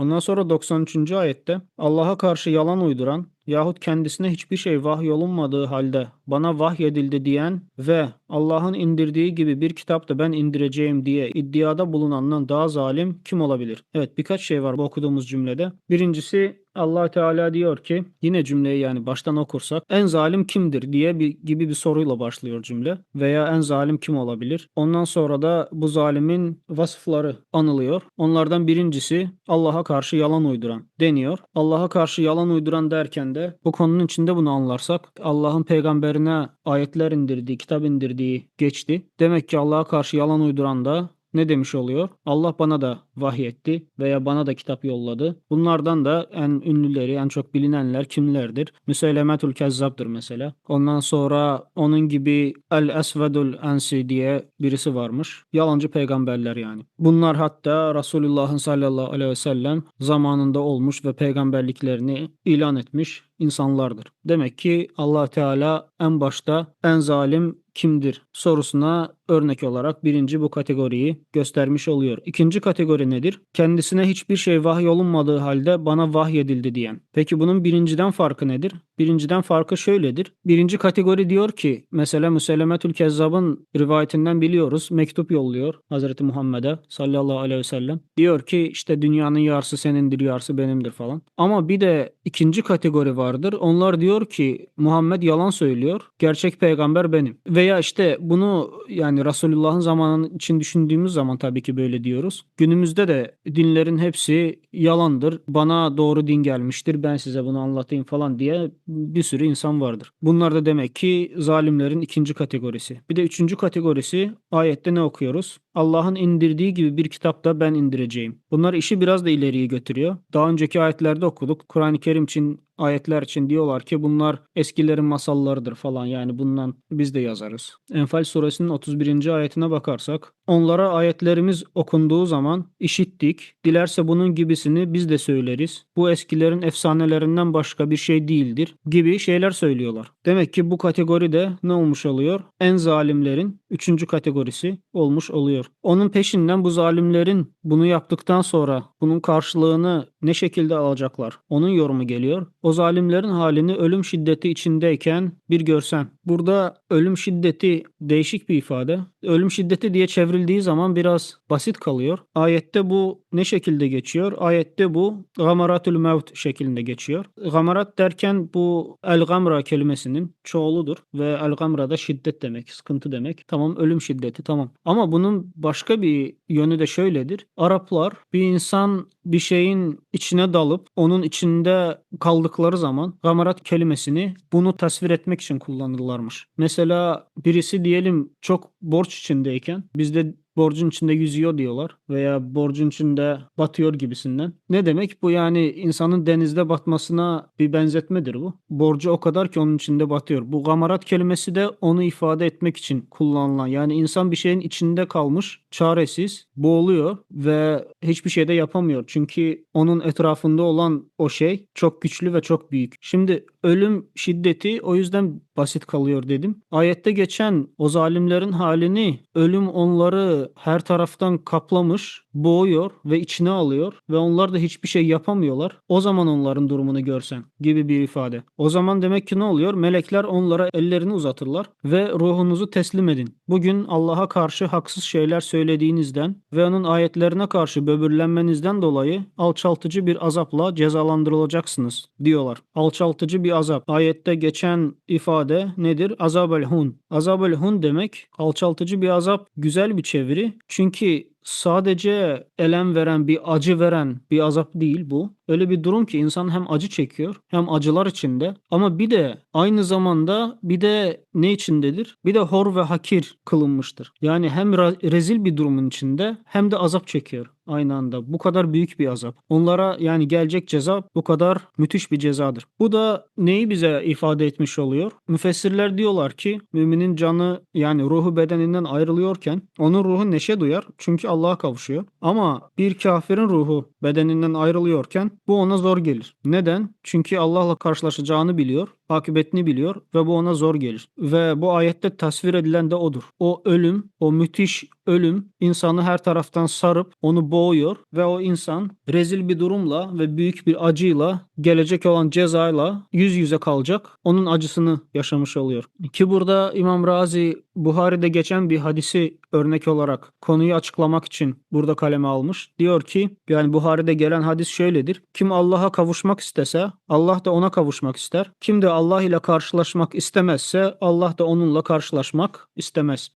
Ondan sonra 93. ayette Allah'a karşı yalan uyduran yahut kendisine hiçbir şey vahyolunmadığı halde bana vahyedildi diyen ve Allah'ın indirdiği gibi bir kitap da ben indireceğim diye iddiada bulunandan daha zalim kim olabilir? Evet birkaç şey var bu okuduğumuz cümlede. Birincisi Allah Teala diyor ki yine cümleyi yani baştan okursak en zalim kimdir diye bir gibi bir soruyla başlıyor cümle veya en zalim kim olabilir? Ondan sonra da bu zalimin vasıfları anılıyor. Onlardan birincisi Allah'a karşı yalan uyduran deniyor. Allah'a karşı yalan uyduran derken de bu konunun içinde bunu anlarsak Allah'ın peygamberine ayetler indirdiği, kitap indirdiği geçti. Demek ki Allah'a karşı yalan uyduran da ne demiş oluyor? Allah bana da vahyetti veya bana da kitap yolladı. Bunlardan da en ünlüleri, en çok bilinenler kimlerdir? Müseylemetül Kezzab'dır mesela. Ondan sonra onun gibi El Esvedül Ensi diye birisi varmış. Yalancı peygamberler yani. Bunlar hatta Resulullah'ın sallallahu aleyhi ve sellem zamanında olmuş ve peygamberliklerini ilan etmiş insanlardır. Demek ki Allah Teala en başta en zalim kimdir sorusuna örnek olarak birinci bu kategoriyi göstermiş oluyor. İkinci kategori nedir? Kendisine hiçbir şey vahyolunmadığı halde bana vahyedildi diyen. Peki bunun birinciden farkı nedir? Birinciden farkı şöyledir. Birinci kategori diyor ki mesela Müsellemetül Kezzab'ın rivayetinden biliyoruz. Mektup yolluyor Hazreti Muhammed'e sallallahu aleyhi ve sellem. Diyor ki işte dünyanın yarısı senindir yarısı benimdir falan. Ama bir de ikinci kategori vardır. Onlar diyor ki Muhammed yalan söylüyor. Gerçek peygamber benim. Veya işte bunu yani Resulullah'ın zamanının için düşündüğümüz zaman tabii ki böyle diyoruz. Günümüzde de dinlerin hepsi yalandır. Bana doğru din gelmiştir. Ben size bunu anlatayım falan diye bir sürü insan vardır. Bunlar da demek ki zalimlerin ikinci kategorisi. Bir de üçüncü kategorisi ayette ne okuyoruz? Allah'ın indirdiği gibi bir kitap da ben indireceğim. Bunlar işi biraz da ileriye götürüyor. Daha önceki ayetlerde okuduk. Kur'an-ı Kerim için ayetler için diyorlar ki bunlar eskilerin masallarıdır falan yani bundan biz de yazarız. Enfal suresinin 31. ayetine bakarsak onlara ayetlerimiz okunduğu zaman işittik. Dilerse bunun gibisini biz de söyleriz. Bu eskilerin efsanelerinden başka bir şey değildir gibi şeyler söylüyorlar. Demek ki bu kategori de ne olmuş oluyor? En zalimlerin üçüncü kategorisi olmuş oluyor. Onun peşinden bu zalimlerin bunu yaptıktan sonra bunun karşılığını ne şekilde alacaklar? Onun yorumu geliyor. O zalimlerin halini ölüm şiddeti içindeyken bir görsen. Burada ölüm şiddeti değişik bir ifade. Ölüm şiddeti diye çevrildiği zaman biraz basit kalıyor. Ayette bu ne şekilde geçiyor? Ayette bu gamaratül mevt şeklinde geçiyor. Gamarat derken bu el gamra kelimesinin çoğuludur ve el gamra da şiddet demek, sıkıntı demek. Tamam ölüm şiddeti tamam. Ama bunun başka bir yönü de şöyledir. Araplar bir insan bir şeyin içine dalıp onun içinde kaldıkları zaman gamarat kelimesini bunu tasvir etmek için kullanırlarmış. Mesela birisi diyelim çok borç içindeyken bizde borcun içinde yüzüyor diyorlar veya borcun içinde batıyor gibisinden. Ne demek? Bu yani insanın denizde batmasına bir benzetmedir bu. Borcu o kadar ki onun içinde batıyor. Bu gamarat kelimesi de onu ifade etmek için kullanılan. Yani insan bir şeyin içinde kalmış, çaresiz, boğuluyor ve hiçbir şey de yapamıyor. Çünkü onun etrafında olan o şey çok güçlü ve çok büyük. Şimdi ölüm şiddeti o yüzden basit kalıyor dedim. Ayette geçen o zalimlerin halini ölüm onları her taraftan kaplamış, boğuyor ve içine alıyor ve onlar da hiçbir şey yapamıyorlar. O zaman onların durumunu görsen gibi bir ifade. O zaman demek ki ne oluyor? Melekler onlara ellerini uzatırlar ve ruhunuzu teslim edin. Bugün Allah'a karşı haksız şeyler söylediğinizden ve onun ayetlerine karşı böbürlenmenizden dolayı alçaltıcı bir azapla cezalandırılacaksınız diyorlar. Alçaltıcı bir azap. Ayette geçen ifade nedir? Azabel hun. Azabel hun demek alçaltıcı bir azap güzel bir çeviri. Çünkü sadece elem veren bir acı veren bir azap değil bu. Öyle bir durum ki insan hem acı çekiyor hem acılar içinde ama bir de aynı zamanda bir de ne içindedir? Bir de hor ve hakir kılınmıştır. Yani hem rezil bir durumun içinde hem de azap çekiyor aynı anda. Bu kadar büyük bir azap. Onlara yani gelecek ceza bu kadar müthiş bir cezadır. Bu da neyi bize ifade etmiş oluyor? Müfessirler diyorlar ki müminin canı yani ruhu bedeninden ayrılıyorken onun ruhu neşe duyar. Çünkü Allah'a kavuşuyor. Ama bir kafirin ruhu bedeninden ayrılıyorken bu ona zor gelir. Neden? Çünkü Allah'la karşılaşacağını biliyor akıbetini biliyor ve bu ona zor gelir. Ve bu ayette tasvir edilen de odur. O ölüm, o müthiş ölüm insanı her taraftan sarıp onu boğuyor ve o insan rezil bir durumla ve büyük bir acıyla gelecek olan cezayla yüz yüze kalacak. Onun acısını yaşamış oluyor. Ki burada İmam Razi Buhari'de geçen bir hadisi örnek olarak konuyu açıklamak için burada kaleme almış. Diyor ki yani Buhari'de gelen hadis şöyledir. Kim Allah'a kavuşmak istese Allah da ona kavuşmak ister. Kim de Allah ile karşılaşmak istemezse Allah da onunla karşılaşmak istemez.